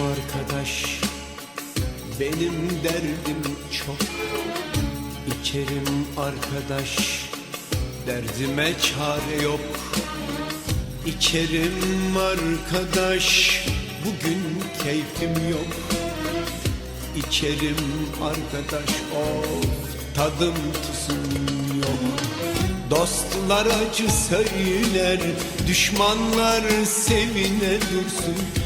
arkadaş Benim derdim çok. İçerim arkadaş Derdime çare yok. İçerim arkadaş Bugün keyfim yok. İçerim arkadaş of tadım tuzum yok. Dostlar acı söyler Düşmanlar sevine dursun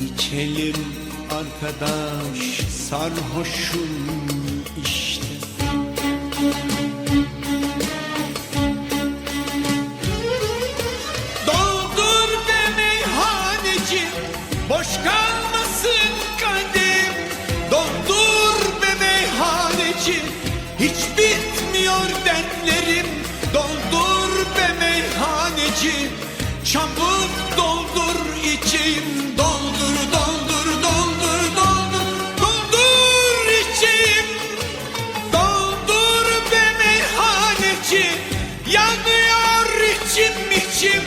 İçelim arkadaş sarhoşum işte. Doldur be meyhaneci Boş kalmasın kadim. Doldur be meyhaneci Hiç bitmiyor dertlerim. Doldur be meyhaneci Çabuk doldur içeyim Doldur doldur doldur doldur Doldur içeyim Doldur be meyhaneci Yanıyor içim içim.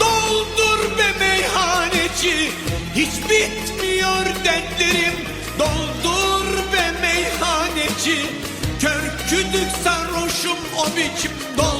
Doldur be meyhaneci Hiç bitmiyor dertlerim. Doldur be meyhaneci Kör kütük sarhoşum o biçim. Doldur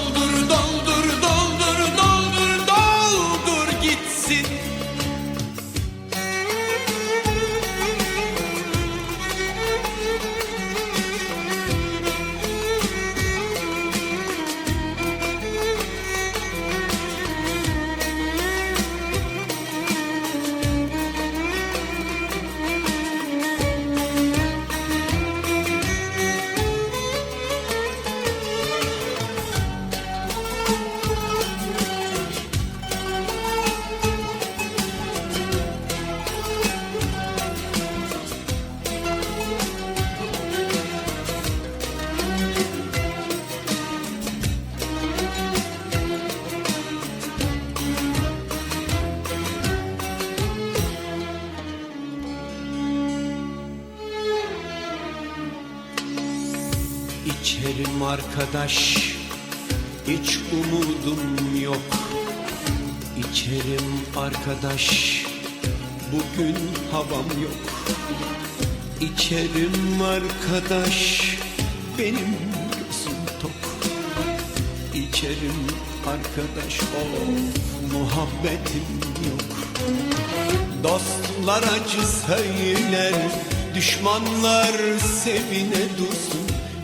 İçerim arkadaş Hiç umudum yok. İçerim arkadaş Bugün havam yok. İçerim arkadaş Benim gözüm tok. İçerim arkadaş Of muhabbetim yok. Dostlar acı söyler Düşmanlar sevine dursun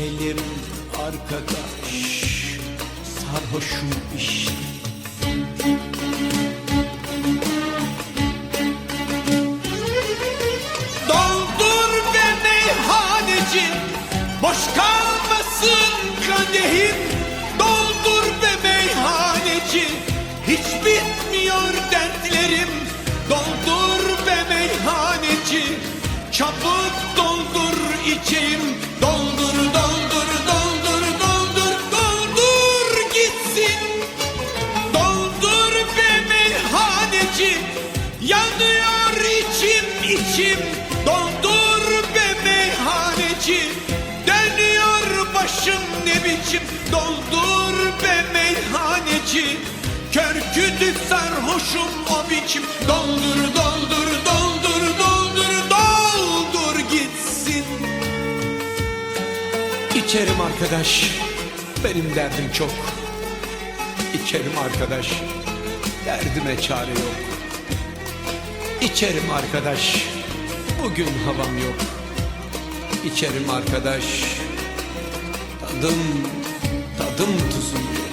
İçelim arkadaş Sarhoşum işte. Doldur be meyhaneci Boş kalmasın kadehim. Doldur be meyhaneci Hiç bitmiyor dertlerim. Doldur be meyhaneci Çabuk doldur içeyim meyhaneci Yanıyor içim içim Doldur be meyhaneci Dönüyor başım ne biçim Doldur be meyhaneci Kör kütük sarhoşum o biçim. Doldur doldur doldur doldur doldur gitsin. İçerim arkadaş benim derdim çok. İçerim arkadaş derdime çare yok İçerim arkadaş. Bugün havam yok. İçerim arkadaş. Tadım Tadım tuzum yok.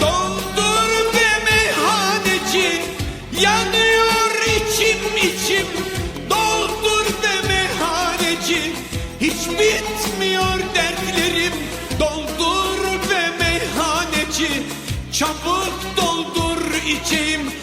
Doldur be meyhaneci Yanıyor içim içim. Doldur be meyhaneci Hiç bitmiyor dertlerim. Doldur be meyhaneci Çabuk doldur içeyim